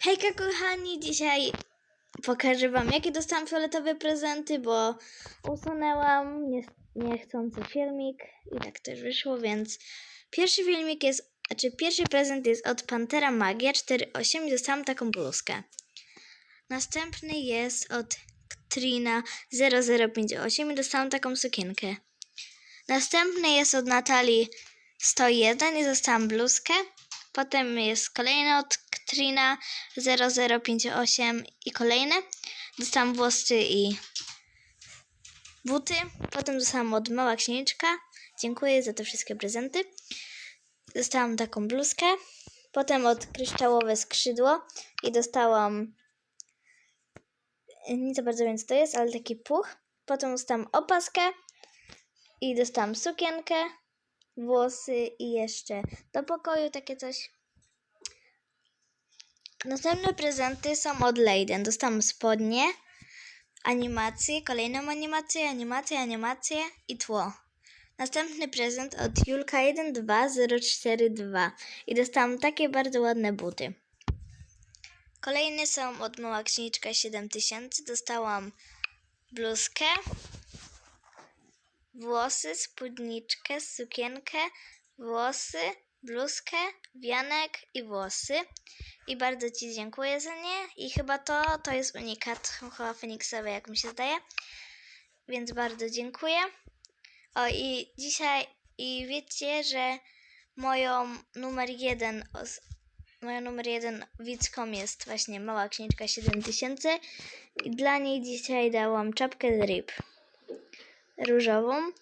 Hejka kochani, dzisiaj pokażę wam jakie dostałam fioletowe prezenty, bo usunęłam nie, niechcący filmik i tak też wyszło, więc pierwszy filmik jest, znaczy pierwszy prezent jest od Pantera Magia 4.8 i dostałam taką bluzkę. Następny jest od Trina 0058 i dostałam taką sukienkę. Następny jest od Natalii 101 i dostałam bluzkę. Potem jest kolejny od Trina 0058 i kolejne. Dostałam włosy i buty. Potem dostałam od Mała Księżniczka. Dziękuję za te wszystkie prezenty. Dostałam taką bluzkę. Potem od Kryształowe Skrzydło i dostałam nie za bardzo wiem co to jest, ale taki puch. Potem dostałam opaskę i dostałam sukienkę, włosy i jeszcze do pokoju takie coś. Następne prezenty są od Leiden. Dostałam spodnie, animacje, kolejną animację, animację, animację i tło. Następny prezent od Julka 12042 i dostałam takie bardzo ładne buty. Kolejne są od Mała Księżniczka 7000. Dostałam bluzkę, włosy, spódniczkę, sukienkę, włosy, bluzkę, wianek i włosy. I bardzo Ci dziękuję za nie. I chyba to, to jest unikat chyba Feniksowy, jak mi się zdaje. Więc bardzo dziękuję. O i dzisiaj, i wiecie, że moją numer jeden, os- numer jeden widzką jest właśnie Mała Księżniczka 7000. I dla niej dzisiaj dałam czapkę drip różową.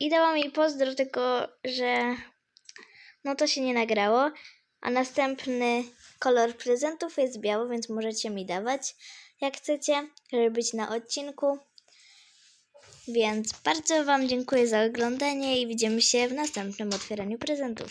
I dałam jej pozdro, tylko że no to się nie nagrało. A następny kolor prezentów jest biały, więc możecie mi dawać jak chcecie, żeby być na odcinku. Więc bardzo Wam dziękuję za oglądanie i widzimy się w następnym otwieraniu prezentów.